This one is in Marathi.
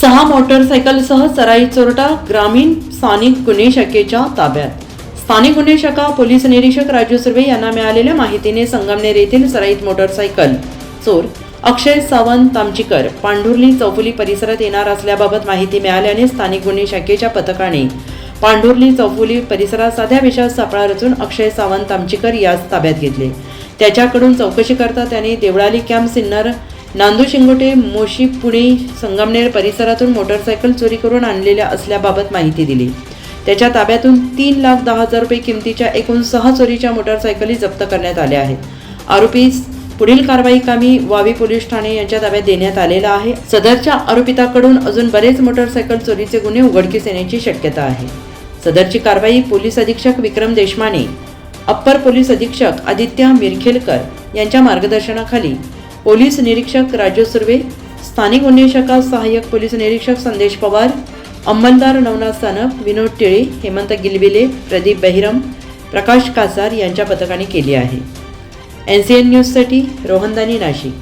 सहा मोटरसायकलसह सराई चोरटा ग्रामीण स्थानिक गुन्हे शाखेच्या ताब्यात. स्थानिक गुन्हे शाखा पोलीस निरीक्षक राजू सुर्वे यांना मिळालेल्या माहितीने संगमनेर येथील सराईत मोटरसायकल चोर अक्षय सावंत तामचीकर पांढुर्ली चौफुली परिसरात येणार असल्याबाबत माहिती मिळाल्याने स्थानिक गुन्हे शाखेच्या पथकाने पांढुर्ली चौफुली परिसरात साध्या विषयात सापळा रचून अक्षय सावंत तामचीकर यास ताब्यात घेतले. त्याच्याकडून चौकशी करता त्याने देवळाली कॅम्प सिन्नर नांदू शिंगोटे मोशी पुणे संगमनेर परिसरातून मोटरसायकल चोरी करून आणलेल्या असल्याबाबत माहिती दिली. त्याच्या ताब्यातून तीन लाख दहा हजार रुपये किमतीच्या एकूण सहा चोरीच्या मोटरसायकली जप्त करण्यात आल्या आहेत. आरोपीस पुढील कारवाई कामी वावी पोलीस ठाणे यांच्या ताब्यात देण्यात आलेला आहे. सदरच्या आरोपिताकडून अजून बरेच मोटरसायकल चोरीचे गुन्हे उघडकीस येण्याची शक्यता आहे. सदरची कारवाई पोलीस अधीक्षक विक्रम देशमाने अप्पर पोलीस अधीक्षक आदित्य मिरखेलकर यांच्या मार्गदर्शनाखाली पोलीस निरीक्षक राजू सुर्वे स्थानिक गुन्हे शाखा सहाय्यक पोलीस निरीक्षक संदेश पवार अंमलदार नवनाथ सानप विनोद टिळे हेमंत गिलबिले प्रदीप बहिरम प्रकाश कासार यांच्या पथकाने केली आहे. एन सी एन न्यूजसाठी रोहनदानी नाशिक.